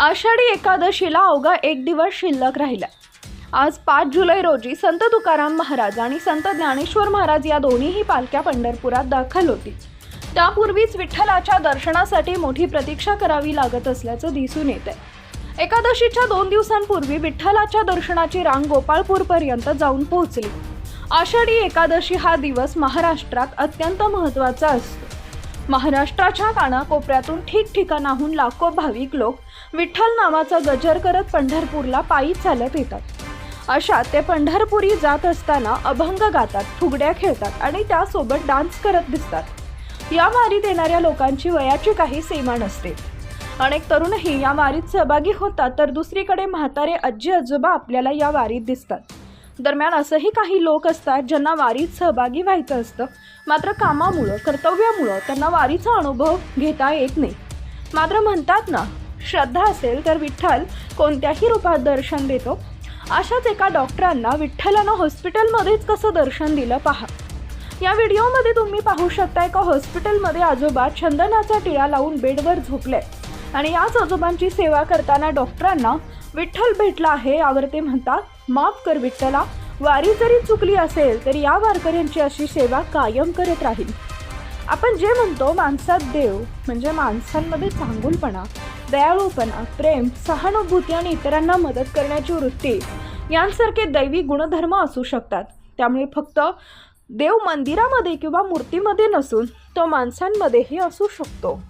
आषाढी एकादशीला अवघा एक दिवस शिल्लक राहिला. आज पाच जुलै रोजी संत तुकाराम महाराज आणि संत ज्ञानेश्वर महाराज या दोन्हीही पालख्या पंढरपुरात दाखल होती. त्यापूर्वीच विठ्ठलाच्या दर्शनासाठी मोठी प्रतीक्षा करावी लागत असल्याचं दिसून येत आहे एकादशीच्या दोन दिवसांपूर्वी विठ्ठलाच्या दर्शनाची रांग गोपाळपूरपर्यंत जाऊन पोहोचली. आषाढी एकादशी हा दिवस महाराष्ट्रात अत्यंत महत्त्वाचा असतो. महाराष्ट्राच्या कानाकोपऱ्यातून ठिकठिकाणाहून लाखो भाविक लोक विठ्ठल नावाचा गजर करत पंढरपूरला पायी चालत येतात. अशा ते पंढरपुरी जात असताना अभंग गातात फुगड्या खेळतात आणि त्यासोबत डान्स करत दिसतात. या वारीत येणाऱ्या लोकांची वयाची काही सीमा नसते. अनेक तरुणही या वारीत सहभागी होतात तर दुसरीकडे म्हातारे आजी आजोबा आपल्याला या वारीत दिसतात. दरम्यान असंही काही लोक असतात ज्यांना वारीत सहभागी व्हायचं असतं. मात्र कामामुळं कर्तव्यामुळं त्यांना वारीचा अनुभव घेता येत नाही. मात्र म्हणतात ना श्रद्धा असेल तर विठ्ठल कोणत्याही रूपात दर्शन देतो. अशाच एका डॉक्टरांना विठ्ठलानं हॉस्पिटलमध्येच कसं दर्शन दिलं पहा. या व्हिडिओमध्ये तुम्ही पाहू शकता एका हॉस्पिटलमध्ये आजोबा चंदनाचा टिळा लावून बेडवर झोपले. आणि याच आजोबांची सेवा करताना डॉक्टरांना विठ्ठल भेटला आहे यावर ते म्हणतात माफ कर विठ्ठला. वारी जरी चुकली असेल तरी या वारकऱ्यांची अशी सेवा कायम करत राहील. आपण जे म्हणतो माणसात देव म्हणजे माणसांमध्ये चांगुलपणा दयाळूपणा प्रेम सहानुभूती आणि इतरांना मदत करण्याची वृत्ती यांसारखे दैवी गुणधर्म असू शकतात. त्यामुळे फक्त देव मंदिरामध्ये किंवा मूर्तीमध्ये नसून तो माणसांमध्येही असू शकतो.